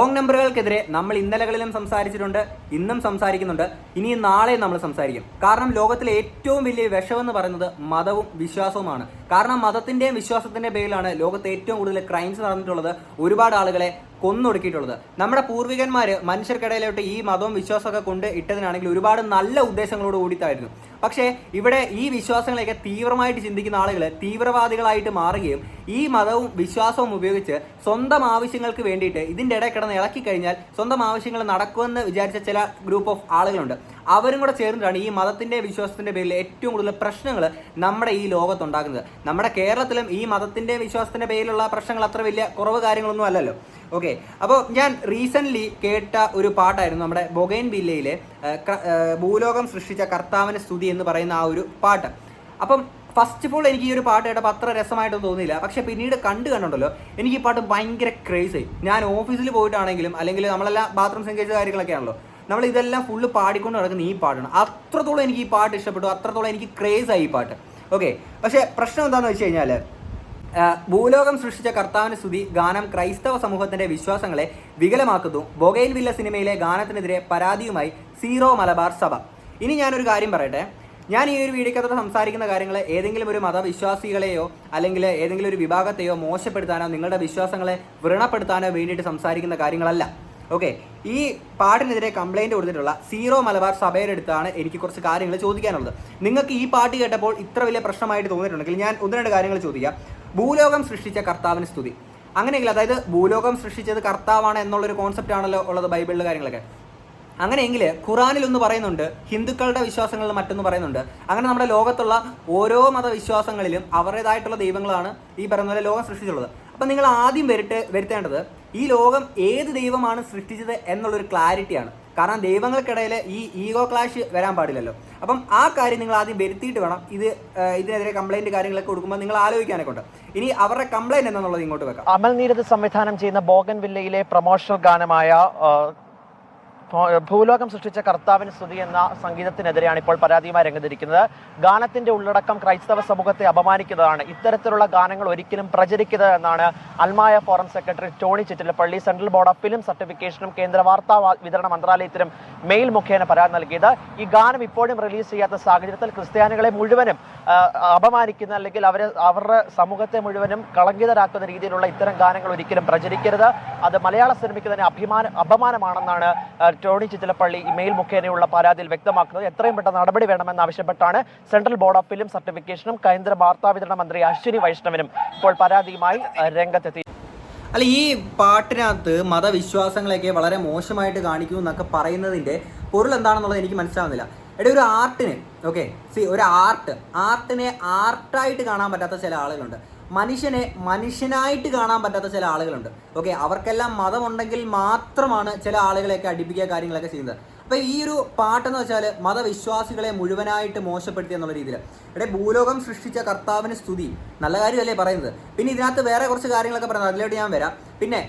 Wrong നമ്പറുകൾക്കെതിരെ നമ്മൾ ഇന്നലകളിലും സംസാരിച്ചിട്ടുണ്ട് ഇന്നും സംസാരിക്കുന്നുണ്ട്. ഇനി നാളെ നമ്മൾ സംസാരിക്കും. കാരണം ലോകത്തിലെ ഏറ്റവും വലിയ വിഷമെന്ന് പറയുന്നത് മതവും വിശ്വാസവുമാണ്. കാരണം മതത്തിന്റെയും വിശ്വാസത്തിന്റെയും പേരിലാണ് ലോകത്ത് ഏറ്റവും കൂടുതൽ ക്രൈംസ് നടന്നിട്ടുള്ളത്. ഒരുപാട് ആളുകളെ കൊന്നൊടുക്കിയിട്ടുള്ളത്. നമ്മുടെ പൂർവികന്മാർ മനുഷ്യർക്കിടയിലോട്ട് ഈ മതവും വിശ്വാസമൊക്കെ കൊണ്ട് ഇട്ടതിനാണെങ്കിൽ ഒരുപാട് നല്ല ഉദ്ദേശങ്ങളോട് കൂടിയിട്ടായിരുന്നു. പക്ഷേ ഇവിടെ ഈ വിശ്വാസങ്ങളെയൊക്കെ തീവ്രമായിട്ട് ചിന്തിക്കുന്ന ആളുകൾ തീവ്രവാദികളായിട്ട് മാറുകയും ഈ മതവും വിശ്വാസവും ഉപയോഗിച്ച് സ്വന്തം ആവശ്യങ്ങൾക്ക് വേണ്ടിയിട്ട് ഇതിന്റെ ഇടയിൽ കിടന്ന് ഇളക്കി കഴിഞ്ഞാൽ സ്വന്തം ആവശ്യങ്ങൾ നടക്കുമെന്ന് വിചാരിച്ച ചില ഗ്രൂപ്പ് ഓഫ് ആളുകളുണ്ട്. അവരും കൂടെ ചേർന്നിട്ടാണ് ഈ മതത്തിന്റെ വിശ്വാസത്തിന്റെ പേരിൽ ഏറ്റവും കൂടുതൽ പ്രശ്നങ്ങൾ നമ്മുടെ ഈ ലോകത്തുണ്ടാക്കുന്നത് നമ്മുടെ കേരളത്തിലും ഈ മതത്തിന്റെ വിശ്വാസത്തിന്റെ പേരിലുള്ള പ്രശ്നങ്ങൾ അത്ര വലിയ കുറവ് കാര്യങ്ങളൊന്നും അല്ലല്ലോ. ഓക്കെ അപ്പോൾ ഞാൻ റീസെന്റ്ലി കേട്ട ഒരു പാട്ടായിരുന്നു നമ്മുടെ ബൊഗൈൻ ബില്ലയിലെ ഭൂലോകം സൃഷ്ടിച്ച കർത്താവിന് സ്തുതി എന്ന് പറയുന്ന ആ ഒരു പാട്ട്. അപ്പം ഫസ്റ്റ് ഓഫ് ഓൾ എനിക്ക് ഈ ഒരു പാട്ട് കേട്ടപ്പോൾ അത്ര രസമായിട്ടൊന്നും തോന്നിയില്ല. പക്ഷേ പിന്നീട് കണ്ടു കണ്ടുണ്ടല്ലോ എനിക്ക് ഈ പാട്ട് ഭയങ്കര ക്രേസ് ഞാൻ ഓഫീസിൽ പോയിട്ടാണെങ്കിലും അല്ലെങ്കിൽ നമ്മളെല്ലാം ബാത്റൂം സെങ്കേജ് കാര്യങ്ങളൊക്കെ ആണല്ലോ നമ്മൾ ഇതെല്ലാം ഫുള്ള് പാടിക്കൊണ്ട് നടക്കുന്ന ഈ പാട്ടാണ്. അത്രത്തോളം എനിക്ക് ഈ പാട്ട് ഇഷ്ടപ്പെട്ടു അത്രത്തോളം എനിക്ക് ക്രേസ് ആയി ഈ പാട്ട്. ഓക്കെ പക്ഷേ പ്രശ്നം എന്താണെന്ന് വെച്ച് കഴിഞ്ഞാൽ ഭൂലോകം സൃഷ്ടിച്ച കർത്താവിന് സ്തുതി ഗാനം ക്രൈസ്തവ സമൂഹത്തിന്റെ വിശ്വാസങ്ങളെ വികലമാക്കുന്നു. ബൊഗൈൽ വില്ല സിനിമയിലെ ഗാനത്തിനെതിരെ പരാതിയുമായി സീറോ മലബാർ സഭ. ഇനി ഞാനൊരു കാര്യം പറയട്ടെ. ഞാൻ ഈ ഒരു വീഡിയോക്കകത്ത് സംസാരിക്കുന്ന കാര്യങ്ങൾ ഏതെങ്കിലും ഒരു മതവിശ്വാസികളെയോ അല്ലെങ്കിൽ ഏതെങ്കിലും ഒരു വിഭാഗത്തെയോ മോശപ്പെടുത്താനോ നിങ്ങളുടെ വിശ്വാസങ്ങളെ വ്രണപ്പെടുത്താനോ വേണ്ടിയിട്ട് സംസാരിക്കുന്ന കാര്യങ്ങളല്ല. ഓക്കെ? ഈ പാട്ടിനെതിരെ കംപ്ലൈന്റ് കൊടുത്തിട്ടുള്ള സീറോ മലബാർ സഭയുടെ അടുത്താണ് എനിക്ക് കുറച്ച് കാര്യങ്ങൾ ചോദിക്കാനുള്ളത്. നിങ്ങൾക്ക് ഈ പാട്ട് കേട്ടപ്പോൾ ഇത്ര വലിയ പ്രശ്നമായിട്ട് തോന്നിയിട്ടുണ്ടെങ്കിൽ ഞാൻ ഒന്ന് രണ്ട് കാര്യങ്ങൾ ചോദിക്കാം. ഭൂലോകം സൃഷ്ടിച്ച കർത്താവിന് സ്തുതി. അങ്ങനെയെങ്കിൽ അതായത് ഭൂലോകം സൃഷ്ടിച്ചത് കർത്താവാണ് എന്നുള്ളൊരു കോൺസെപ്റ്റ് ആണല്ലോ ഉള്ളത് ബൈബിളിലെ കാര്യങ്ങളൊക്കെ. അങ്ങനെയെങ്കിൽ ഖുറാനിൽ ഒന്ന് പറയുന്നുണ്ട് ഹിന്ദുക്കളുടെ വിശ്വാസങ്ങളിൽ മറ്റൊന്ന് പറയുന്നുണ്ട്. അങ്ങനെ നമ്മുടെ ലോകത്തുള്ള ഓരോ മതവിശ്വാസങ്ങളിലും അവരുടേതായിട്ടുള്ള ദൈവങ്ങളാണ് ഈ പറയുന്ന പോലെ ലോകം സൃഷ്ടിച്ചുള്ളത് അപ്പം നിങ്ങൾ ആദ്യം വരുട്ട് വരുത്തേണ്ടത് ഈ ലോകം ഏത് ദൈവമാണ് സൃഷ്ടിച്ചത് എന്നുള്ളൊരു ക്ലാരിറ്റിയാണ് കാരണം ദൈവങ്ങൾക്കിടയിൽ ഈ ഈഗോ ക്ലാഷ് വരാൻ പാടില്ലല്ലോ. അപ്പം ആ കാര്യം നിങ്ങൾ ആദ്യം വരുത്തിയിട്ട് വേണം. ഇത് ഇതിനെതിരെ കംപ്ലൈന്റ് കാര്യങ്ങളൊക്കെ കൊടുക്കുമ്പോൾ നിങ്ങൾ ആലോചിക്കാനൊക്കെ ഉണ്ട്. ഇനി അവരുടെ കംപ്ലൈന്റ് എന്താണെന്നുള്ളത് ഇങ്ങോട്ട് വെക്കാം. അമൽ നീരത് സംവിധാനം ചെയ്യുന്ന ബോഗൻ വില്ലയിലെ പ്രൊമോഷണൽ ഗാനമായ ഭൂലോകം സൃഷ്ടിച്ച കർത്താവിന് സ്തുതി എന്ന സംഗീതത്തിനെതിരെയാണ് ഇപ്പോൾ പരാതിയുമായി രംഗത്തിരിക്കുന്നത്. ഗാനത്തിന്റെ ഉള്ളടക്കം ക്രൈസ്തവ സമൂഹത്തെ അപമാനിക്കുന്നതാണ്. ഇത്തരത്തിലുള്ള ഗാനങ്ങൾ ഒരിക്കലും പ്രചരിക്കരുത് എന്നാണ് അൽമായ forum secretary Tony Chittilappally central board of film സർട്ടിഫിക്കേഷനും കേന്ദ്ര വാർത്താ വിതരണ മന്ത്രാലയത്തിനും മെയിൽ മുഖേന പരാതി നൽകിയത്. ഈ ഗാനം ഇപ്പോഴും റിലീസ് ചെയ്യാത്ത സാഹചര്യത്തിൽ ക്രിസ്ത്യാനികളെ മുഴുവനും അപമാനിക്കുന്ന അല്ലെങ്കിൽ അവരെ അവരുടെ സമൂഹത്തെ മുഴുവനും കളങ്കിതരാക്കുന്ന രീതിയിലുള്ള ഇത്തരം ഗാനങ്ങൾ ഒരിക്കലും പ്രചരിക്കരുത്. അത് മലയാള സിനിമയ്ക്ക് തന്നെ അഭിമാന അപമാനമാണെന്നാണ് ടോണി ചിത്തലപ്പള്ളി ഇമെയിൽ മുഖേനയുള്ള പരാതിയിൽ വ്യക്തമാക്കുന്നത് എത്രയും പെട്ടെന്ന് നടപടി വേണമെന്ന് ആവശ്യപ്പെട്ടാണ് സെൻട്രൽ ബോർഡ് ഓഫ് ഫിലിം സർട്ടിഫിക്കേഷനും കേന്ദ്ര വാർത്താ വിതരണ മന്ത്രി അശ്വിനി വൈഷ്ണവനും ഇപ്പോൾ പരാതിയുമായി രംഗത്തെത്തി. അല്ല ഈ പാട്ടിനകത്ത് മതവിശ്വാസങ്ങളെയൊക്കെ വളരെ മോശമായിട്ട് കാണിക്കൂ എന്നൊക്കെ പറയുന്നതിന്റെ പൊരുൾ എന്താണെന്നുള്ളത് എനിക്ക് മനസ്സിലാവുന്നില്ല. എടേ ഒരു ആർട്ടിന് ഓക്കെ സി ഒരു ആർട്ട് ആർട്ടിനെ ആർട്ടായിട്ട് കാണാൻ പറ്റാത്ത ചില ആളുകളുണ്ട്. മനുഷ്യനെ മനുഷ്യനായിട്ട് കാണാൻ പറ്റാത്ത ചില ആളുകളുണ്ട്. ഓക്കെ അവർക്കെല്ലാം മതമുണ്ടെങ്കിൽ മാത്രമാണ് ചില ആളുകളെയൊക്കെ അടിപ്പിക്കുക കാര്യങ്ങളൊക്കെ ചെയ്യുന്നത്. അപ്പോൾ ഈ ഒരു പാട്ടെന്ന് വെച്ചാൽ മതവിശ്വാസികളെ മുഴുവനായിട്ട് മോശപ്പെടുത്തി എന്നുള്ള രീതിയിൽ ഇവിടെ ഭൂലോകം സൃഷ്ടിച്ച കർത്താവിന് സ്തുതി. നല്ല കാര്യമല്ലേ പറയുന്നത്? പിന്നെ ഇതിനകത്ത് വേറെ കുറച്ച് കാര്യങ്ങളൊക്കെ പറയുന്നത് അതിലോട്ട് ഞാൻ വരാം. പിന്നെ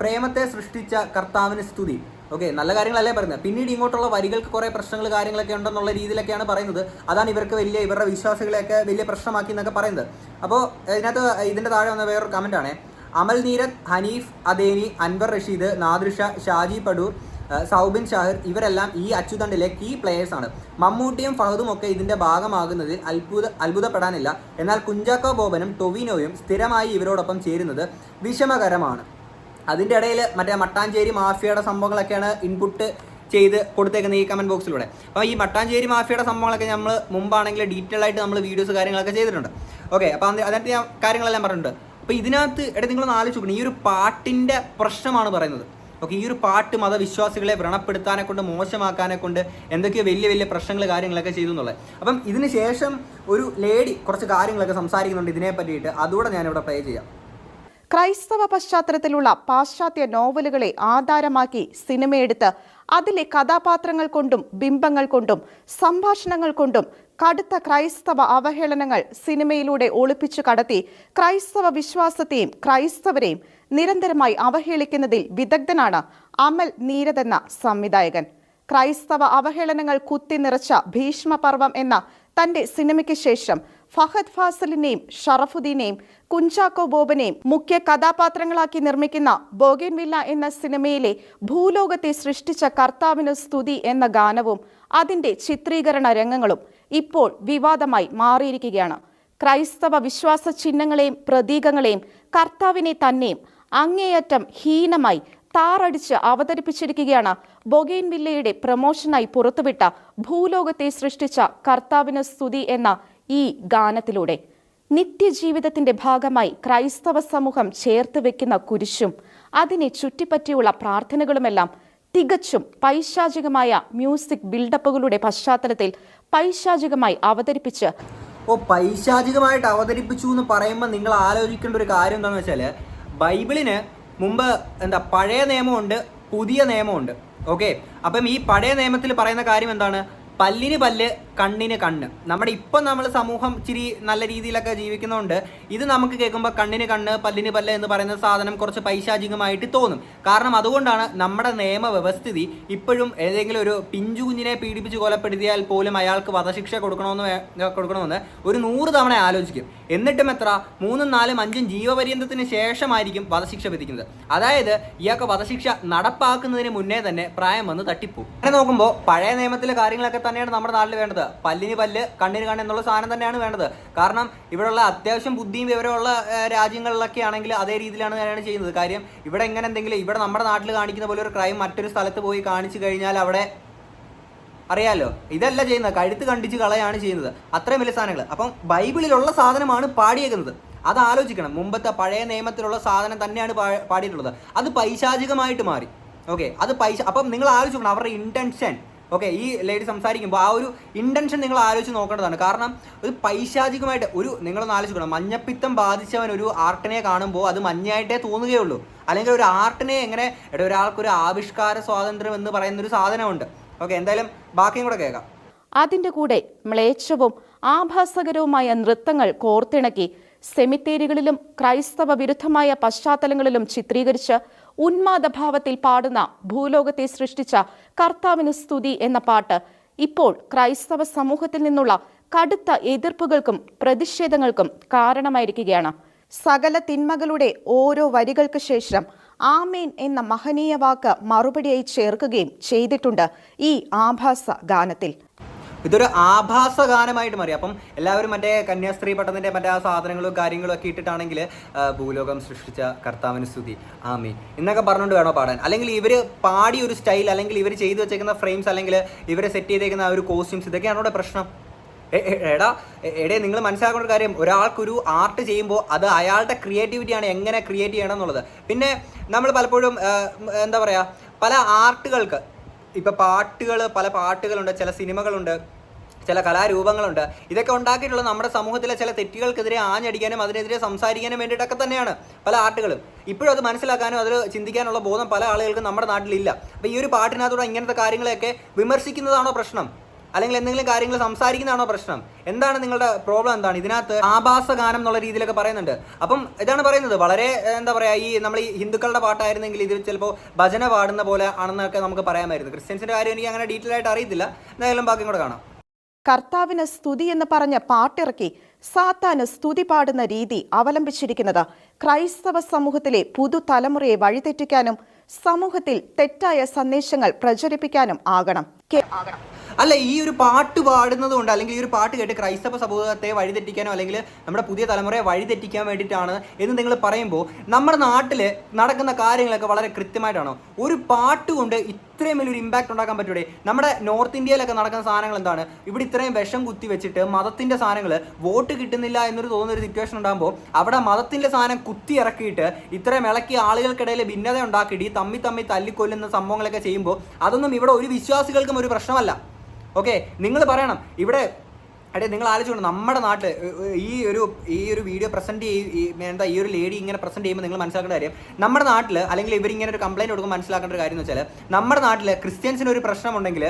പ്രേമത്തെ സൃഷ്ടിച്ച കർത്താവിന് സ്തുതി. ഓക്കെ നല്ല കാര്യങ്ങളല്ലേ പറയുന്നത്. പിന്നീട് ഇങ്ങോട്ടുള്ള വരികൾക്ക് കുറേ പ്രശ്നങ്ങൾ കാര്യങ്ങളൊക്കെ ഉണ്ടെന്നുള്ള രീതിയിലൊക്കെയാണ് പറയുന്നത്. അതാണ് ഇവർക്ക് വലിയ ഇവരുടെ വിശ്വാസികളെയൊക്കെ വലിയ പ്രശ്നമാക്കി എന്നൊക്കെ പറയുന്നത്. അപ്പോൾ ഇതിനകത്ത് ഇതിന്റെ താഴെ വന്ന വേറൊരു കമന്റാണ് അമൽ നീരത് ഹനീഫ് അദേനി അൻവർ റഷീദ് നാദൃഷ ഷാജി പടൂർ സൗബിൻ ഷാഹിർ ഇവരെല്ലാം ഈ അച്ചുതണ്ടിലെ കീ പ്ലെയേഴ്സ് ആണ്. മമ്മൂട്ടിയും ഫഹദും ഒക്കെ ഇതിന്റെ ഭാഗമാകുന്നതിൽ അത്ഭുത അത്ഭുതപ്പെടാനില്ല. എന്നാൽ കുഞ്ചാക്കോ ബോബനും ടൊവിനോയും സ്ഥിരമായി ഇവരോടൊപ്പം ചേരുന്നത് വിഷമകരമാണ്. അതിന്റെ ഇടയിൽ മറ്റേ മട്ടാഞ്ചേരി മാഫിയയുടെ സംഭവങ്ങളൊക്കെയാണ് ഇൻപുട്ട് ചെയ്ത് കൊടുത്തേക്കുന്ന ഈ കമന്റ് ബോക്സിലൂടെ അപ്പോൾ ഈ മട്ടാഞ്ചേരി മാഫിയയുടെ സംഭവങ്ങളൊക്കെ നമ്മൾ മുമ്പാണെങ്കിൽ ഡീറ്റെയിൽ ആയിട്ട് നമ്മൾ വീഡിയോസ് കാര്യങ്ങളൊക്കെ ചെയ്തിട്ടുണ്ട്. ഓക്കെ അപ്പോൾ അത് അതിനകത്ത് ഞാൻ കാര്യങ്ങളെല്ലാം പറഞ്ഞിട്ടുണ്ട്. അപ്പോൾ ഇതിനകത്ത് ഇടയിൽ നിങ്ങൾ ആലോചിച്ച് നോക്കണം ഈ ഒരു പാട്ടിന്റെ പ്രശ്നമാണ് പറയുന്നത്. ഓക്കെ ഈ ഒരു പാട്ട് മതവിശ്വാസികളെ വ്രണപ്പെടുത്താനെ കൊണ്ട് മോശമാക്കാനെ കൊണ്ട് എന്തൊക്കെയോ വലിയ വലിയ പ്രശ്നങ്ങൾ കാര്യങ്ങളൊക്കെ ചെയ്തു എന്നുള്ളത്. അപ്പം ഇതിന് ശേഷം ഒരു ലേഡി കുറച്ച് കാര്യങ്ങളൊക്കെ സംസാരിക്കുന്നുണ്ട് ഇതിനെ പറ്റിയിട്ട്. അതുകൂടെ ഞാനിവിടെ പ്ലേ ചെയ്യാം. ക്രൈസ്തവ പശ്ചാത്തലത്തിലുള്ള പാശ്ചാത്യ നോവലുകളെ ആധാരമാക്കി സിനിമയെടുത്ത് അതിലെ കഥാപാത്രങ്ങൾ കൊണ്ടും ബിംബങ്ങൾ കൊണ്ടും സംഭാഷണങ്ങൾ കൊണ്ടും കടുത്ത ക്രൈസ്തവ അവഹേളനങ്ങൾ സിനിമയിലൂടെ ഒളിപ്പിച്ചു കടത്തി ക്രൈസ്തവ വിശ്വാസത്തെയും ക്രൈസ്തവരെയും നിരന്തരമായി അവഹേളിക്കുന്നതിൽ വിദഗ്ധനാണ് അമൽ നീരദ് എന്ന സംവിധായകൻ. ക്രൈസ്തവ അവഹേളനങ്ങൾ കുത്തി നിറച്ച ഭീഷ്മപർവം എന്ന തന്റെ സിനിമയ്ക്ക് ശേഷം ഫഹദ് ഫാസലിനെയും ഷറഫുദ്ദീനെയും കുഞ്ചാക്കോ ബോബനെയും മുഖ്യ കഥാപാത്രങ്ങളാക്കി നിർമ്മിക്കുന്ന ബോഗൻവില്ല എന്ന സിനിമയിലെ ഭൂലോകത്തെ സൃഷ്ടിച്ച കർത്താവിന് സ്തുതി എന്ന ഗാനവും അതിന്റെ ചിത്രീകരണ രംഗങ്ങളും ഇപ്പോൾ വിവാദമായി മാറിയിരിക്കുകയാണ്. ക്രൈസ്തവ വിശ്വാസ ചിഹ്നങ്ങളെയും പ്രതീകങ്ങളെയും കർത്താവിനെ തന്നെയും അങ്ങേയറ്റം ഹീനമായി താറടിച്ച് അവതരിപ്പിച്ചിരിക്കുകയാണ് ബൊഗെയിൻവില്ലയുടെ പ്രമോഷനായി പുറത്തുവിട്ട ഭൂലോകത്തെ സൃഷ്ടിച്ച കർത്താവിന് സ്തുതി എന്ന ഈ ഗാനത്തിലൂടെ നിത്യജീവിതത്തിന്റെ ഭാഗമായി ക്രൈസ്തവ സമൂഹം ചേർത്ത് വെക്കുന്ന കുരിശും അതിനെ ചുറ്റിപ്പറ്റിയുള്ള പ്രാർത്ഥനകളുമെല്ലാം തികച്ചും പൈശാചികമായ മ്യൂസിക് ബിൽഡപ്പുകളുടെ പശ്ചാത്തലത്തിൽ പൈശാചികമായി അവതരിപ്പിച്ച് ഓ പൈശാചികമായിട്ട് അവതരിപ്പിച്ചു എന്ന് പറയുമ്പോൾ നിങ്ങൾ ആലോചിക്കേണ്ട ഒരു കാര്യം എന്താണെന്ന് വെച്ചാൽ ബൈബിളിന് മുമ്പ് എന്താ പഴയ നിയമമുണ്ട് പുതിയ നിയമമുണ്ട്. ഓക്കെ? അപ്പം ഈ പഴയ നിയമത്തിൽ പറയുന്ന കാര്യം എന്താണ്? പല്ലിന് പല്ല് കണ്ണിന് കണ്ണ്. നമ്മുടെ ഇപ്പം നമ്മൾ സമൂഹം ഇച്ചിരി നല്ല രീതിയിലൊക്കെ ജീവിക്കുന്നതുകൊണ്ട് ഇത് നമുക്ക് കേൾക്കുമ്പോൾ കണ്ണിന് കണ്ണ് പല്ലിന് പല്ല് എന്ന് പറയുന്ന സാധനം കുറച്ച് പൈശാചികമായിട്ട് തോന്നും. കാരണം അതുകൊണ്ടാണ് നമ്മുടെ നിയമ വ്യവസ്ഥിതി ഇപ്പോഴും ഏതെങ്കിലും ഒരു പിഞ്ചു കുഞ്ഞിനെ പീഡിപ്പിച്ച് കൊലപ്പെടുത്തിയാൽ പോലും അയാൾക്ക് വധശിക്ഷ കൊടുക്കണമെന്ന് കൊടുക്കണമെന്ന് ഒരു നൂറ് തവണ ആലോചിക്കും. എന്നിട്ടും എത്ര? മൂന്നും നാലും അഞ്ചും ജീവപര്യന്തത്തിന് ശേഷമായിരിക്കും വധശിക്ഷ വിധിക്കുന്നത്. അതായത് ഇയാൾക്ക് വധശിക്ഷ നടപ്പാക്കുന്നതിന് മുന്നേ തന്നെ പ്രായം വന്ന് തട്ടിപ്പോകും അങ്ങനെ നോക്കുമ്പോൾ പഴയ നിയമത്തിലെ കാര്യങ്ങളൊക്കെ തന്നെയാണ് നമ്മുടെ നാട്ടിൽ വേണ്ടത്. പല്ലിന് പല്ല് കണ്ണിന് കണ്ണ് എന്നുള്ള സാധനം തന്നെയാണ് വേണ്ടത്. കാരണം ഇവിടെയുള്ള അത്യാവശ്യം ബുദ്ധിയും വിവരമുള്ള രാജ്യങ്ങളിലൊക്കെ ആണെങ്കിൽ അതേ രീതിയിലാണ് തന്നെയാണ് ചെയ്യുന്നത്. കാര്യം ഇവിടെ എങ്ങനെ എന്തെങ്കിലും ഇവിടെ നമ്മുടെ നാട്ടിൽ കാണിക്കുന്ന പോലെ ഒരു ക്രൈം മറ്റൊരു സ്ഥലത്ത് പോയി കാണിച്ചു കഴിഞ്ഞാൽ അവിടെ അറിയാലോ? ഇതല്ല ചെയ്യുന്നത്. കഴുത്ത് കണ്ടിച്ച് കളയാണ് ചെയ്യുന്നത്. അത്രയും വലിയ സാധനങ്ങൾ. അപ്പം ബൈബിളിലുള്ള സാധനമാണ് പാടിയേക്കുന്നത്. അത് ആലോചിക്കണം. മുമ്പത്തെ പഴയ നിയമത്തിലുള്ള സാധനം തന്നെയാണ് പാടിയിട്ടുള്ളത്. അത് പൈശാചികമായിട്ട് മാറി. ഓക്കെ? അത് പൈസ അപ്പം നിങ്ങൾ ആലോചിക്കണം അവരുടെ ഇന്റൻഷൻ ഓക്കെ ഈ ലേഡി സംസാരിക്കുമ്പോൾ ആ ഒരു ഇന്റൻഷൻ നിങ്ങൾ ആലോചിച്ച് നോക്കേണ്ടതാണ്. കാരണം ഒരു പൈശാചികമായിട്ട് ഒരു നിങ്ങളൊന്ന് ആലോചിക്കണം. മഞ്ഞപ്പിത്തം ബാധിച്ചവൻ ഒരു ആർട്ടിനെ കാണുമ്പോൾ അത് മഞ്ഞയായിട്ടേ തോന്നുകയുള്ളൂ. അല്ലെങ്കിൽ ഒരു ആർട്ടിനെ എങ്ങനെ ഒരാൾക്കൊരു ആവിഷ്കാര സ്വാതന്ത്ര്യം എന്ന് പറയുന്ന ഒരു സാധനമുണ്ട്. ഓക്കെ എന്തായാലും ബാക്കിയും കൂടെ കേൾക്കാം. അതിന്റെ കൂടെ മ്ലേച്ഛവും ആഭാസകരവുമായ നൃത്തങ്ങൾ കോർത്തിണക്കി സെമിത്തേരികളിലും ക്രൈസ്തവ വിരുദ്ധമായ പശ്ചാത്തലങ്ങളിലും ചിത്രീകരിച്ച് ഉന്മാദഭാവത്തിൽ പാടുന്ന ഭൂലോകത്തെ സൃഷ്ടിച്ച കർത്താവിന് സ്തുതി എന്ന പാട്ട് ഇപ്പോൾ ക്രൈസ്തവ സമൂഹത്തിൽ നിന്നുള്ള കടുത്ത എതിർപ്പുകൾക്കും പ്രതിഷേധങ്ങൾക്കും കാരണമായിരിക്കുകയാണ്. സകല തിന്മകളുടെ ഓരോ വരികൾക്ക് ശേഷം ആമേൻ എന്ന മഹനീയ വാക്ക് മറുപടിയായി ചേർക്കുകയും ചെയ്തിട്ടുണ്ട് ഈ ആഭാസ ഗാനത്തിൽ ഇതൊരു ആഭാസ ഗാനമായിട്ട് മാറി അപ്പം എല്ലാവരും മറ്റേ കന്യാസ്ത്രീ പട്ടണത്തിന്റെ മറ്റേ ആ സാധനങ്ങളും കാര്യങ്ങളും ഒക്കെ ഇട്ടിട്ടാണെങ്കിൽ ഭൂലോകം സൃഷ്ടിച്ച കർത്താവിന് സ്തുതി. ആമീൻ. എന്നൊക്കെ പറഞ്ഞുകൊണ്ട് വേണോ പാടാൻ? അല്ലെങ്കിൽ ഇവർ പാടിയ ഒരു സ്റ്റൈൽ അല്ലെങ്കിൽ ഇവർ ചെയ്തു വെച്ചേക്കുന്ന ഫ്രെയിംസ് അല്ലെങ്കിൽ ഇവർ സെറ്റ് ചെയ്തേക്കുന്ന ആ ഒരു കോസ്റ്റ്യൂംസ് ഇതൊക്കെയാണ് ഇവിടെ പ്രശ്നം? എടാ എടേ നിങ്ങൾ മനസ്സിലാക്കേണ്ട ഒരു കാര്യം. ഒരാൾക്കൊരു ആർട്ട് ചെയ്യുമ്പോൾ അത് അയാളുടെ ക്രിയേറ്റിവിറ്റിയാണ് എങ്ങനെ ക്രിയേറ്റ് ചെയ്യണം എന്നുള്ളത്. പിന്നെ നമ്മൾ പലപ്പോഴും എന്താ പറയുക പല ആർട്ടുകൾക്ക് ഇപ്പം പാട്ടുകൾ പല പാട്ടുകളുണ്ട് ചില സിനിമകളുണ്ട് ചില കലാരൂപങ്ങളുണ്ട്. ഇതൊക്കെ ഉണ്ടാക്കിയിട്ടുള്ള നമ്മുടെ സമൂഹത്തിലെ ചില തെറ്റുകൾക്കെതിരെ ആഞ്ഞടിക്കാനും അതിനെതിരെ സംസാരിക്കാനും വേണ്ടിയിട്ടൊക്കെ തന്നെയാണ് പല ആർട്ടുകളും. ഇപ്പോഴും അത് മനസ്സിലാക്കാനും അതിൽ ചിന്തിക്കാനുള്ള ബോധം പല ആളുകൾക്കും നമ്മുടെ നാട്ടിലില്ല. അപ്പോൾ ഈ ഒരു പാട്ടിനകത്തൂടെ ഇങ്ങനത്തെ കാര്യങ്ങളെയൊക്കെ വിമർശിക്കുന്നതാണോ പ്രശ്നം? അല്ലെങ്കിൽ എന്തെങ്കിലും കാര്യങ്ങൾ സംസാരിക്കുന്നതാണോ പ്രശ്നം? എന്താണ് നിങ്ങളുടെ പ്രോബ്ലം എന്താണ്? ഇതിനകത്ത് ആഭാസ ഗാനം എന്നുള്ള രീതിയിലൊക്കെ പറയുന്നുണ്ട്. അപ്പം ഇതാണ് പറയുന്നത്. വളരെ എന്താ പറയുക ഈ നമ്മൾ ഈ ഹിന്ദുക്കളുടെ പാട്ടായിരുന്നെങ്കിൽ ഇതിൽ ചിലപ്പോൾ ഭജന പാടുന്ന പോലെ ആണെന്നൊക്കെ നമുക്ക് പറയാമായിരുന്നു. ക്രിസ്ത്യൻസിന്റെ കാര്യം എനിക്ക് അങ്ങനെ ഡീറ്റെയിൽ ആയിട്ട് അറിയത്തില്ല. എന്തായാലും ബാക്കി കൂടെ കാണാം. കർത്താവിന് സ്തുതി എന്ന് പറഞ്ഞ പാട്ടിറക്കി സാത്താന് സ്തുതി പാടുന്ന രീതി അവലംബിച്ചിരിക്കുന്നത് ക്രൈസ്തവ സമൂഹത്തിലെ പുതുതലമുറയെ വഴിതെറ്റിക്കാനും സമൂഹത്തിൽ തെറ്റായ സന്ദേശങ്ങൾ പ്രചരിപ്പിക്കാനും ആകണം. അല്ല ഈ ഒരു പാട്ട് പാടുന്നത് കൊണ്ട് അല്ലെങ്കിൽ ഈ ഒരു പാട്ട് കേട്ട് ക്രൈസ്തവ സമൂഹത്തെ വഴിതെറ്റിക്കാനോ അല്ലെങ്കിൽ നമ്മുടെ പുതിയ തലമുറയെ വഴിതെറ്റിക്കാൻ വേണ്ടിയിട്ടാണ് എന്ന് നിങ്ങൾ പറയുമ്പോൾ നമ്മുടെ നാട്ടിൽ നടക്കുന്ന കാര്യങ്ങളൊക്കെ വളരെ കൃത്യമായിട്ടാണോ? ഒരു പാട്ട് കൊണ്ട് ഇത്രയും വലിയൊരു ഇമ്പാക്റ്റ് ഉണ്ടാക്കാൻ പറ്റൂടെ? നമ്മുടെ നോർത്ത് ഇന്ത്യയിലൊക്കെ നടക്കുന്ന സാധനങ്ങൾ എന്താണ്? ഇവിടെ ഇത്രയും വിഷം കുത്തി വെച്ചിട്ട് മതത്തിന്റെ സാധനങ്ങൾ വോട്ട് കിട്ടുന്നില്ല എന്നൊരു തോന്നുന്ന ഒരു സിറ്റുവേഷൻ ഉണ്ടാകുമ്പോൾ അവിടെ മതത്തിന്റെ സാധനം കുത്തി ഇറക്കിയിട്ട് ഇത്രയും ഇളക്കി ആളുകൾക്കിടയിൽ ഭിന്നത ഉണ്ടാക്കിയിട്ട് ഈ തമ്മി തമ്മി തല്ലിക്കൊല്ലുന്ന സംഭവങ്ങളൊക്കെ ചെയ്യുമ്പോൾ അതൊന്നും ഇവിടെ ഒരു വിശ്വാസികൾക്കും ഒരു പ്രശ്നമല്ല. ഓക്കെ നിങ്ങൾ പറയണം. ഇവിടെ എടേ നിങ്ങൾ ആലോചിക്കണം നമ്മുടെ നാട്ടിൽ ഈ ഒരു ഈ ഒരു വീഡിയോ പ്രസന്റ് ചെയ്യും എന്താ ഈ ഒരു ലേഡി ഇങ്ങനെ പ്രസന്റ് ചെയ്യുമ്പോൾ നിങ്ങൾ മനസ്സിലാക്കേണ്ട കാര്യം നമ്മുടെ നാട്ടിൽ അല്ലെങ്കിൽ ഇവർ ഇങ്ങനെ ഒരു കംപ്ലൈന്റ് കൊടുക്കുമ്പോൾ മനസ്സിലാക്കേണ്ട ഒരു കാര്യം എന്ന് വെച്ചാൽ നമ്മുടെ നാട്ടിൽ ക്രിസ്ത്യൻസിന് ഒരു പ്രശ്നമുണ്ടെങ്കിൽ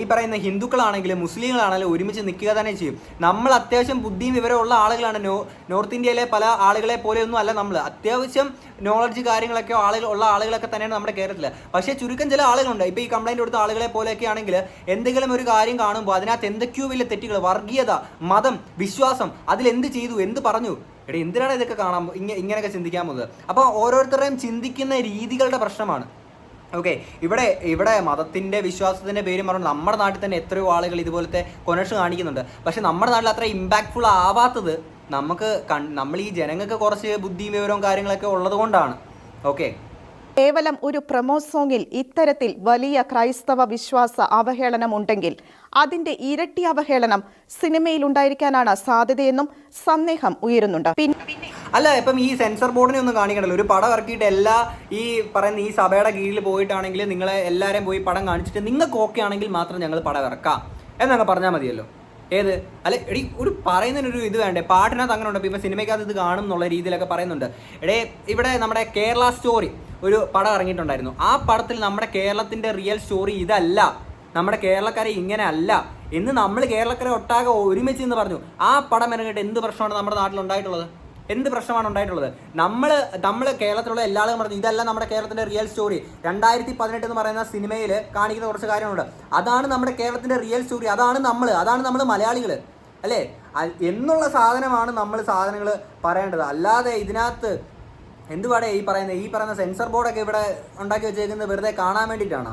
ഈ പറയുന്ന ഹിന്ദുക്കളാണെങ്കിലും മുസ്ലിങ്ങളാണെങ്കിലും ഒരുമിച്ച് നിൽക്കുക തന്നെ ചെയ്യും. നമ്മൾ അത്യാവശ്യം ബുദ്ധിയും വിവരമുള്ള ആളുകളാണ്. നോ നോർത്ത് ഇന്ത്യയിലെ പല ആളുകളെ പോലെയൊന്നും അല്ല നമ്മൾ അത്യാവശ്യം നോളജ് കാര്യങ്ങളൊക്കെ ആളുകൾ ഉള്ള ആളുകളൊക്കെ തന്നെയാണ് നമ്മുടെ കേരളത്തിൽ പക്ഷേ ചുരുക്കം ചില ആളുകളുണ്ട്. ഇപ്പോൾ ഈ കംപ്ലൈന്റ് കൊടുത്ത ആളുകളെ പോലെയൊക്കെ ആണെങ്കിൽ എന്തെങ്കിലും ഒരു കാര്യം കാണുമ്പോൾ അതിനകത്ത് എന്തൊക്കെയോ വലിയ തെറ്റുകൾ വർഗീയത മതം വിശ്വാസം അതിലെന്ത് ചെയ്തു എന്ത് പറഞ്ഞു? എടാ എന്തിനാണ് ഇതൊക്കെ കാണാൻ ഇങ്ങനെ ഇങ്ങനെയൊക്കെ ചിന്തിക്കാൻ പോകുന്നത്? അപ്പോൾ ഓരോരുത്തരുടെയും ചിന്തിക്കുന്ന രീതികളുടെ പ്രശ്നമാണ്. ഓക്കെ ഇവിടെ ഇവിടെ മതത്തിന്റെ വിശ്വാസത്തിന്റെ പേരും പറഞ്ഞു നമ്മുടെ നാട്ടിൽ തന്നെ എത്രയോ ആളുകൾ ഇതുപോലത്തെ കൊനക്ഷൻ കാണിക്കുന്നുണ്ട്. പക്ഷേ നമ്മുടെ നാട്ടിൽ അത്ര ഇമ്പാക്ട്ഫുൾ ആവാത്തത് നമുക്ക് കൺ നമ്മൾ ഈ ജനങ്ങൾക്ക് കുറച്ച് ബുദ്ധിയും വിവരവും കാര്യങ്ങളൊക്കെ ഉള്ളത് കൊണ്ടാണ് ഓക്കെ കേവലം ഒരു പ്രൊമോ സോങ്ങിൽ ഇത്തരത്തിൽ വലിയ ക്രൈസ്തവ വിശ്വാസ അവഹേളനം ഉണ്ടെങ്കിൽ അതിന്റെ ഇരട്ടി അവഹേളനം സിനിമയിൽ ഉണ്ടായിരിക്കാനാണ് സാധ്യതയെന്നും സന്ദേഹം ഉയരുന്നുണ്ട്. അല്ല ഇപ്പം ഈ സെൻസർ ബോർഡിനെ ഒന്നും കാണിക്കണല്ലോ. ഒരു പടം ഇറക്കിയിട്ട് എല്ലാ ഈ പറയുന്ന ഈ സഭയുടെ കീഴിൽ പോയിട്ടാണെങ്കിൽ നിങ്ങളെ എല്ലാവരെയും പോയി പടം കാണിച്ചിട്ട് നിങ്ങൾക്ക് ഓക്കെ ആണെങ്കിൽ മാത്രം ഞങ്ങൾ പടം ഇറക്കാം. എന്നങ്ങ് പറഞ്ഞാൽ മതിയല്ലോ. ഏത്? അല്ല എടി ഒരു പറയുന്നതിനൊരു ഇത് വേണ്ടേ? പാട്ടിനകത്ത് അങ്ങനെ ഉണ്ട് ഇപ്പം സിനിമയ്ക്കകത്ത് ഇത് കാണും എന്നുള്ള രീതിയിലൊക്കെ പറയുന്നുണ്ട്. എടേ ഇവിടെ നമ്മുടെ കേരള സ്റ്റോറി ഒരു പടം ഇറങ്ങിയിട്ടുണ്ടായിരുന്നു. ആ പടത്തിൽ നമ്മുടെ കേരളത്തിന്റെ റിയൽ സ്റ്റോറി ഇതല്ല. നമ്മുടെ കേരളക്കാരെ ഇങ്ങനെ അല്ല. എന്ന് നമ്മൾ കേരളക്കാരെ ഒട്ടാകെ ഒരുമിച്ച് എന്ന് പറഞ്ഞു. ആ പടം ഇറങ്ങിയിട്ട് എന്ത് പ്രശ്നമാണ് നമ്മുടെ നാട്ടിൽ ഉണ്ടായിട്ടുള്ളത്? എന്ത് പ്രശ്നമാണ് ഉണ്ടായിട്ടുള്ളത്? നമ്മൾ നമ്മൾ കേരളത്തിലുള്ള എല്ലാ പറഞ്ഞു ഇതല്ല നമ്മുടെ കേരളത്തിന്റെ റിയൽ സ്റ്റോറി രണ്ടായിരത്തി പതിനെട്ട് എന്ന് പറയുന്ന സിനിമയിൽ കാണിക്കുന്ന കുറച്ച് കാര്യങ്ങളുണ്ട്. അതാണ് നമ്മുടെ കേരളത്തിന്റെ റിയൽ സ്റ്റോറി അതാണ് നമ്മൾ അതാണ് നമ്മൾ മലയാളികൾ അല്ലേ? എന്നുള്ള സാധനമാണ് നമ്മൾ സാധനങ്ങൾ പറയേണ്ടത്. അല്ലാതെ ഇതിനകത്ത് എന്തുവാടേ ഈ പറയുന്നത് ഈ പറയുന്ന സെൻസർ ബോർഡൊക്കെ ഇവിടെ ഉണ്ടാക്കി വെച്ചേക്കുന്നത് വെറുതെ കാണാൻ വേണ്ടിയിട്ടാണ്?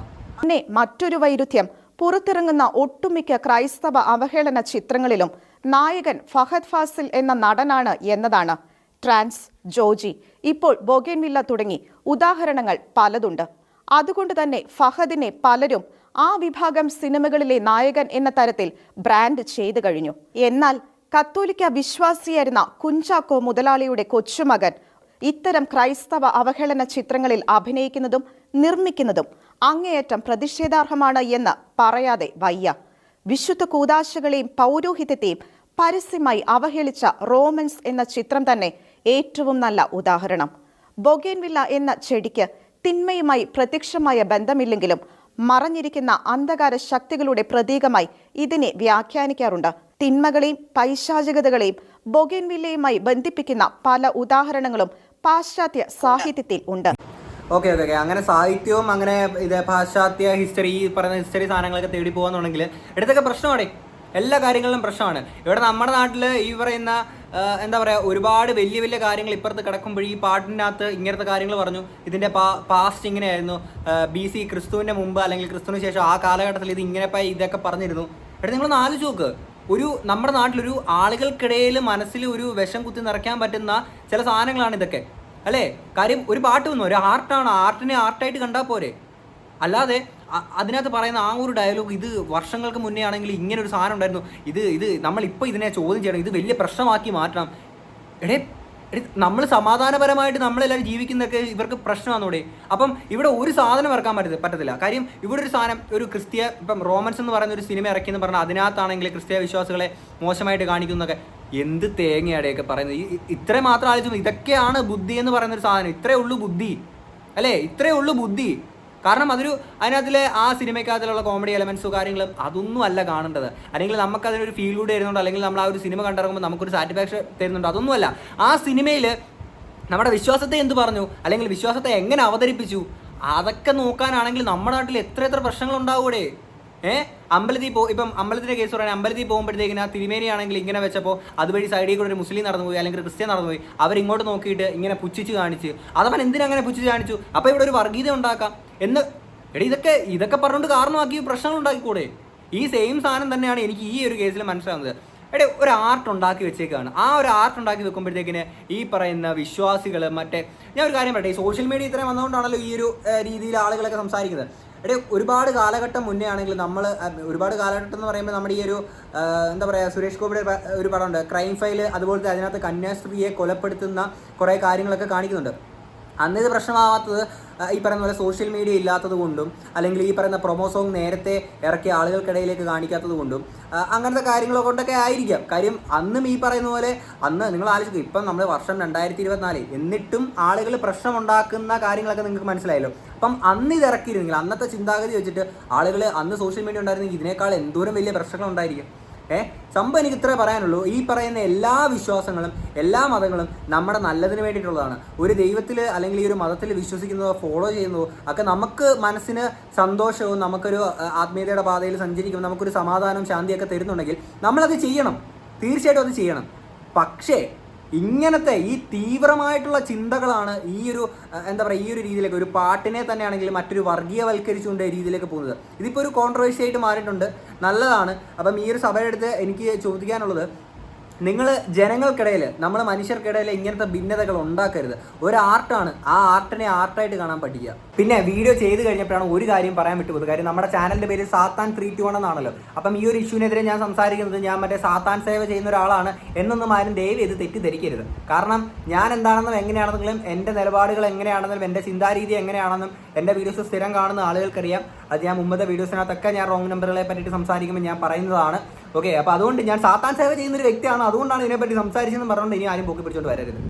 മറ്റൊരു വൈരുദ്ധ്യം. പുറത്തിറങ്ങുന്ന ഒട്ടുമിക്ക ക്രൈസ്തവ അവഹേളന ചിത്രങ്ങളിലും നായകൻ ഫഹദ് ഫാസിൽ എന്ന നടനാണ് എന്നതാണ്. ട്രാൻസ് ജോജി. ഇപ്പോൾ ബൊഗേൻവില്ല തുടങ്ങി ഉദാഹരണങ്ങൾ പലതുണ്ട്. അതുകൊണ്ട് തന്നെ ഫഹദിനെ പലരും ആ വിഭാഗം സിനിമകളിലെ നായകൻ എന്ന തരത്തിൽ ബ്രാൻഡ് ചെയ്തു കഴിഞ്ഞു. എന്നാൽ കത്തോലിക്ക വിശ്വാസിയായിരുന്ന കുഞ്ചാക്കോ മുതലാളിയുടെ കൊച്ചുമകൻ ഇത്തരം ക്രൈസ്തവ അവഹേളന ചിത്രങ്ങളിൽ അഭിനയിക്കുന്നതും നിർമ്മിക്കുന്നതും അങ്ങേയറ്റം പ്രതിഷേധാർഹമാണ് എന്ന് പറയാതെ വയ്യ. വിശുദ്ധ കൂതാശകളെയും പൗരോഹിത്യത്തെയും പരസ്യമായി അവഹേളിച്ച റോമൻസ് എന്ന ചിത്രം തന്നെ ഏറ്റവും നല്ല ഉദാഹരണം. ബൊഗേൻവില്ല എന്ന ചെടിക്ക് തിന്മയുമായി പ്രത്യക്ഷമായ ബന്ധമില്ലെങ്കിലും മറഞ്ഞിരിക്കുന്ന അന്ധകാര ശക്തികളുടെ പ്രതീകമായി ഇതിനെ വ്യാഖ്യാനിക്കാറുണ്ട്. തിന്മകളെയും പൈശാചികതകളെയും ബൊഗേൻവില്ലയുമായി ബന്ധിപ്പിക്കുന്ന പല ഉദാഹരണങ്ങളും പാശ്ചാത്യ സാഹിത്യത്തിൽ ഉണ്ട്. Okay okay okay. അങ്ങനെ സാഹിത്യവും അങ്ങനെ ഇത് പാശ്ചാത്യ ഹിസ്റ്ററി പറയുന്ന ഹിസ്റ്ററി സാധനങ്ങളൊക്കെ തേടി പോകാന്നുണ്ടെങ്കിൽ ഇടത്തൊക്കെ പ്രശ്നമാണ്. എല്ലാ കാര്യങ്ങളിലും പ്രശ്നമാണ്. ഇവിടെ നമ്മുടെ നാട്ടിൽ ഈ പറയുന്ന എന്താ പറയുക ഒരുപാട് വലിയ വലിയ കാര്യങ്ങൾ ഇപ്പുറത്ത് കിടക്കുമ്പോൾ ഈ പാട്ടിനകത്ത് ഇങ്ങനത്തെ കാര്യങ്ങൾ പറഞ്ഞു. ഇതിന്റെ പാ പാസ്റ്റ് ഇങ്ങനെയായിരുന്നു. ബി സി ക്രിസ്തുവിന്റെ മുമ്പ് അല്ലെങ്കിൽ ക്രിസ്തുവിന് ശേഷം ആ കാലഘട്ടത്തിൽ ഇത് ഇങ്ങനെ ഇതൊക്കെ പറഞ്ഞിരുന്നു. എടാ നിങ്ങളൊന്ന് ആലോചിച്ച് നോക്ക്. ഒരു നമ്മുടെ നാട്ടിലൊരു ആളുകൾക്കിടയിൽ മനസ്സിൽ ഒരു വിഷം കുത്തി നിറയ്ക്കാൻ പറ്റുന്ന ചില സാധനങ്ങളാണ് ഇതൊക്കെ. അല്ലേ? കാര്യം ഒരു പാട്ട് വന്നു? ഒരു ആർട്ടാണ്. ആർട്ടിനെ ആർട്ടായിട്ട് കണ്ടാൽ പോരെ. അല്ലാതെ അതിനകത്ത് പറയുന്ന ആ ഒരു ഡയലോഗ് ഇത് വർഷങ്ങൾക്ക് മുന്നേ ആണെങ്കിൽ ഇങ്ങനെ ഒരു സാധനം ഉണ്ടായിരുന്നു. ഇത് ഇത് നമ്മളിപ്പോൾ ഇതിനെ ചോദ്യം ചെയ്യണം. ഇത് വലിയ പ്രശ്നമാക്കി മാറ്റണം. എടേ നമ്മൾ സമാധാനപരമായിട്ട് നമ്മളെല്ലാവരും ജീവിക്കുന്നതൊക്കെ ഇവർക്ക് പ്രശ്നമാണെന്നൂടെ അപ്പം ഇവിടെ ഒരു സാധനം ഇറക്കാൻ പറ്റത്തില്ല പറ്റത്തില്ല. കാര്യം ഇവിടെ ഒരു സാധനം ഒരു ക്രിസ്തീയ ഇപ്പം റോമൻസ് എന്ന് പറയുന്ന ഒരു സിനിമ ഇറക്കിയെന്ന് പറഞ്ഞാൽ അതിനകത്താണെങ്കിൽ ക്രിസ്തീയ വിശ്വാസികളെ മോശമായിട്ട് കാണിക്കുന്നൊക്കെ എന്ത് തേങ്ങയാടെയൊക്കെ പറയുന്നത്. ഈ- ഇത്ര മാത്രം ആലോചിച്ചു ഇതൊക്കെയാണ് ബുദ്ധി എന്ന് പറയുന്ന ഒരു സാധനം. ഇത്രയേ ഉള്ളൂ ബുദ്ധി. അല്ലേ? ഇത്രയേ ഉള്ളൂ ബുദ്ധി. കാരണം അതൊരു അതിനകത്തിലെ ആ സിനിമയ്ക്കകത്തുള്ള കോമഡി എലമെൻസും കാര്യങ്ങളും അതൊന്നും അല്ല കാണേണ്ടത്. അല്ലെങ്കിൽ നമുക്ക് അതിനൊരു ഫീൽ കൂടി തരുന്നുണ്ട് അല്ലെങ്കിൽ നമ്മൾ ആ ഒരു സിനിമ കണ്ടിറങ്ങുമ്പോൾ നമുക്കൊരു സാറ്റിസ്ഫാക്ഷൻ തരുന്നുണ്ട്. അതൊന്നുമല്ല ആ സിനിമയിൽ നമ്മുടെ വിശ്വാസത്തെ എന്ത് പറഞ്ഞു? അല്ലെങ്കിൽ വിശ്വാസത്തെ എങ്ങനെ അവതരിപ്പിച്ചു? അതൊക്കെ നോക്കാനാണെങ്കിൽ നമ്മുടെ നാട്ടിൽ എത്ര എത്ര പ്രശ്നങ്ങൾ ഉണ്ടാവൂടെ ഏഹ് അമ്പലത്തിൽ പോ ഇപ്പം അമ്പലത്തിന്റെ കേസ് പറയാൻ അമ്പലത്തിൽ പോകുമ്പോഴത്തേക്കിന് ആ തിരുമേനി ആണെങ്കിൽ ഇങ്ങനെ വെച്ചപ്പോൾ അതുവഴി സൈഡിൽ കൂടെ ഒരു മുസ്ലിം നടന്നു പോയി അല്ലെങ്കിൽ ക്രിസ്ത്യൻ നടന്നു പോയി അവരിങ്ങോട്ട് നോക്കിയിട്ട് ഇങ്ങനെ പുച്ഛിച്ച് കാണിച്ച്. അതവൻ എന്തിനങ്ങനെ പുച്ഛിച്ച് കാണിച്ചു? അപ്പോൾ ഇവിടെ ഒരു വർഗീയത ഉണ്ടാക്കാം. എന്ന് എടി ഇതൊക്കെ ഇതൊക്കെ പറഞ്ഞുകൊണ്ട് കാരണമാക്കി പ്രശ്നങ്ങൾ ഉണ്ടാക്കിക്കൂടെ? ഈ സെയിം സാധനം തന്നെയാണ് എനിക്ക് ഈ ഒരു കേസിൽ മനസ്സിലാവുന്നത്. എടേ ഒരു ആർട്ട് ഉണ്ടാക്കി വെച്ചേക്കാണ്. ആ ഒരു ആർട്ട് ഉണ്ടാക്കി വെക്കുമ്പോഴത്തേക്കിന് ഈ പറയുന്ന വിശ്വാസികൾ മറ്റേ ഞാൻ ഒരു കാര്യം പറയട്ടെ ഈ സോഷ്യൽ മീഡിയ ഇത്രയും വന്നതുകൊണ്ടാണല്ലോ ഈ ഒരു രീതിയിൽ ആളുകളൊക്കെ സംസാരിക്കുന്നത്. എടേ ഒരുപാട് കാലഘട്ടം മുന്നേ ആണെങ്കിൽ നമ്മൾ ഒരുപാട് കാലഘട്ടം എന്ന് പറയുമ്പോൾ നമ്മുടെ ഈ ഒരു എന്താ പറയുക സുരേഷ് ഗോപിയുടെ ഒരു പടമുണ്ട് ക്രൈം ഫയൽ അതുപോലത്തെ അതിനകത്ത് കന്യാസ്ത്രീയെ കൊലപ്പെടുത്തുന്ന കുറേ കാര്യങ്ങളൊക്കെ കാണിക്കുന്നുണ്ട്. അന്ന് ഇത് പ്രശ്നമാവാത്തത് ഈ പറയുന്ന പോലെ സോഷ്യൽ മീഡിയ ഇല്ലാത്തത് കൊണ്ടും അല്ലെങ്കിൽ ഈ പറയുന്ന പ്രൊമോ സോങ് നേരത്തെ ഇറക്കിയ ആളുകൾക്കിടയിലേക്ക് കാണിക്കാത്തത് കൊണ്ടും അങ്ങനത്തെ കാര്യങ്ങൾ കൊണ്ടൊക്കെ ആയിരിക്കാം. കാര്യം അന്നും ഈ പറയുന്ന പോലെ അന്ന് നിങ്ങൾ ആലോചിക്കും ഇപ്പം നമ്മൾ വർഷം രണ്ടായിരത്തി ഇരുപത്തിനാല് എന്നിട്ടും ആളുകൾ പ്രശ്നമുണ്ടാക്കുന്ന കാര്യങ്ങളൊക്കെ നിങ്ങൾക്ക് മനസ്സിലായല്ലോ. അപ്പം അന്ന് ഇത് ഇറക്കിയിരുന്നെങ്കിൽ അന്നത്തെ ചിന്താഗതി വെച്ചിട്ട് ആളുകൾ അന്ന് സോഷ്യൽ മീഡിയ ഉണ്ടായിരുന്നെങ്കിൽ ഇതിനേക്കാൾ എന്തോരം വലിയ പ്രശ്നങ്ങൾ ഉണ്ടായിരിക്കും. ഏ? സംഭവം എനിക്ക് ഇത്രേ പറയാനുള്ളൂ. ഈ പറയുന്ന എല്ലാ വിശ്വാസങ്ങളും എല്ലാ മതങ്ങളും നമ്മുടെ നല്ലതിന് വേണ്ടിയിട്ടുള്ളതാണ്. ഒരു ദൈവത്തിൽ അല്ലെങ്കിൽ ഈ ഒരു മതത്തിൽ വിശ്വസിക്കുന്നതോ ഫോളോ ചെയ്യുന്നതോ ഒക്കെ നമുക്ക് മനസ്സിന് സന്തോഷവും നമുക്കൊരു ആത്മീയതയുടെ പാതയിൽ സഞ്ചരിക്കുമ്പോൾ നമുക്കൊരു സമാധാനവും ശാന്തിയൊക്കെ തരുന്നുണ്ടെങ്കിൽ നമ്മളത് ചെയ്യണം. തീർച്ചയായിട്ടും അത് ചെയ്യണം. പക്ഷേ ഇങ്ങനത്തെ ഈ തീവ്രമായിട്ടുള്ള ചിന്തകളാണ് ഈ ഒരു എന്താ പറയുക ഈ ഒരു രീതിയിലേക്ക് ഒരു പാട്ടിനെ തന്നെയാണെങ്കിൽ മറ്റൊരു വർഗീയവൽക്കരിച്ചുകൊണ്ട് രീതിയിലേക്ക് പോകുന്നത്. ഇതിപ്പോൾ ഒരു കോൺട്രവേഴ്സി ആയിട്ട് മാറിയിട്ടുണ്ട്. നല്ലതാണ്. അപ്പം ഈ ഒരു സഭയുടെ അടുത്ത് എനിക്ക് ചോദിക്കാനുള്ളത് നിങ്ങൾ ജനങ്ങൾക്കിടയിൽ നമ്മൾ മനുഷ്യർക്കിടയിൽ ഇങ്ങനത്തെ ഭിന്നതകൾ ഉണ്ടാക്കരുത്. ഒരു ആർട്ടാണ്. ആ ആർട്ടിനെ ആർട്ടായിട്ട് കാണാൻ പഠിക്കുക. പിന്നെ വീഡിയോ ചെയ്ത് കഴിഞ്ഞപ്പോഴാണ് ഒരു കാര്യം പറയാൻ വിട്ടുപോയത്. കാര്യം നമ്മുടെ ചാനലിന്റെ പേര് സാത്താൻ ത്രീ ടു എന്നാണല്ലോ. അപ്പം ഈ ഒരു ഇഷ്യൂവിനെതിരെ ഞാൻ സംസാരിക്കുന്നത് ഞാൻ മറ്റേ സാത്താൻ സേവ ചെയ്യുന്ന ഒരാളാണ് എന്നൊന്നും ആരും ദയവ് ഇത് തെറ്റിദ്ധരിക്കരുത്. കാരണം ഞാൻ എന്താണെന്നും എങ്ങനെയാണെന്നെങ്കിലും എന്റെ നിലപാടുകൾ എങ്ങനെയാണെന്നും എന്റെ ചിന്താരീതി എങ്ങനെയാണെന്നും എന്റെ വീഡിയോസ് സ്ഥിരം കാണുന്ന ആളുകൾക്കറിയാം. അത് ഞാൻ മുമ്പത്തെ വീഡിയോസിനകത്തൊക്കെ ഞാൻ റോങ് നമ്പറുകളെ പറ്റിയിട്ട് സംസാരിക്കുമ്പോൾ ഞാൻ പറയുന്നതാണ്. ഓക്കെ അപ്പോൾ അതുകൊണ്ട് ഞാൻ സാത്താൻ സേവ ചെയ്യുന്ന ഒരു വ്യക്തിയാണ്? അതുകൊണ്ടാണ് ഇതിനെപ്പറ്റി സംസാരിച്ചെന്ന് പറഞ്ഞുകൊണ്ട് ഇനി ആരും പൊക്കി പിടിച്ചോണ്ട് വരരുത്.